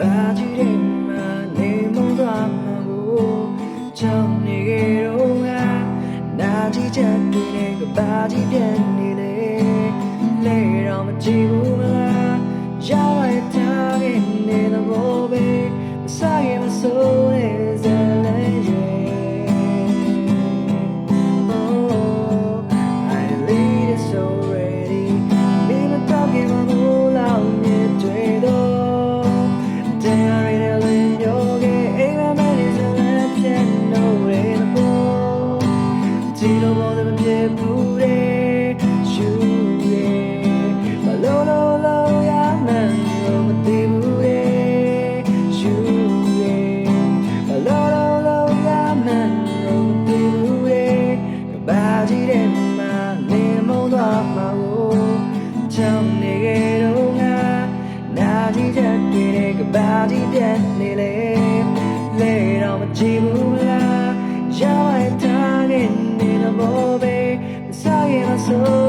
ပါကြည့်တယ်မနေမသွားမှာကိုချောင်းနေကြတော့ငါနာကြည့်ချက်တွေနဲ့ကပါကြည့်ပြန်နေလေလဲတော့မကြည့်ဘူးမလား ဒီလိုဘောမပြေဘူးတဲ့ရှူရဲ့ဘလို့လို့လို့ရမှန်းလို့မသိဘူးတဲ့ရှူရဲ့ဘလို့လို့လို့ရမှန်းလို့မသိဘူးတဲ့ဘာကြီးတဲ့မှာနေမုံသွားမှာကိုချောင်းနေကြတော့ငါနာကြီးချက်တွေတဲ့ကဘာကြီးပြတ်နေလေလေတော့မကြည့်ဘူး လား